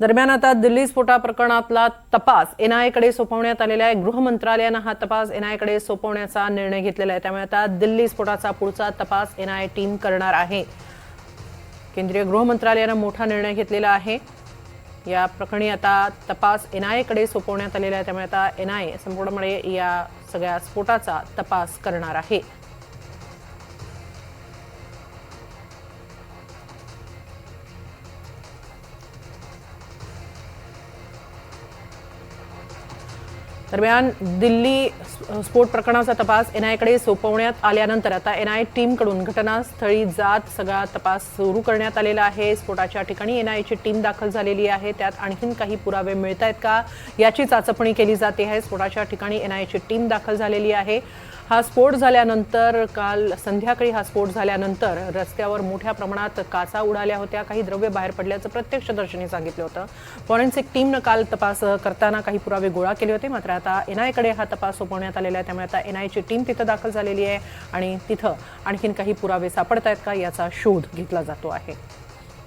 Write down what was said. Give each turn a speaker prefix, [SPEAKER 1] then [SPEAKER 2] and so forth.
[SPEAKER 1] दरम्यान आता दिल्ली स्फोटा प्रकरणातला तपास एनआयकडे सोपवण्यात आलेला आहे. गृह मंत्रालयानं हा तपास एनआयकडे सोपवण्याचा निर्णय घेतलेला आहे. त्यामुळे आता दिल्ली स्फोटाचा पुढचा तपास एनआय टीम करणार आहे. केंद्रीय गृह मंत्रालयानं मोठा निर्णय घेतलेला आहे. या प्रकरणी आता तपास एनआयकडे सोपवण्यात आलेला आहे. त्यामुळे आता एनआय संपूर्णपणे या सगळ्या स्फोटाचा तपास करणार आहे. दरम्यान दिल्ली स्फोट प्रकरणाचा तपास एनआयकडे सोपवण्यात आल्यानंतर आता एनआय टीमकडून घटनास्थळी जात सगळा तपास सुरू करण्यात आलेला आहे. स्फोटाच्या ठिकाणी एनआयची टीम दाखल झालेली आहे. त्यात आणखीन काही पुरावे मिळत आहेत का? याची चाचपणी केली जाते आहे. स्फोटाच्या ठिकाणी एनआयची टीम दाखल झालेली आहे. हा स्फोट झाल्यानंतर काल संध्याकाळी हा स्फोट झाल्यानंतर रस्त्यावर मोठ्या प्रमाणात काचा उडाल्या होत्या. काही द्रव्य बाहेर पडल्याचं प्रत्यक्षदर्शनी सांगितलं होतं. फॉरेन्सिक टीमनं काल तपास करताना काही पुरावे गोळा केले होते. मात्र आता एनआयकडे हा तपास सोपवण्यात आलेला आहे. त्यामुळे आता एनआयची टीम तिथं दाखल झालेली आहे आणि तिथं आणखीन काही पुरावे सापडत आहेत का याचा शोध घेतला जातो आहे.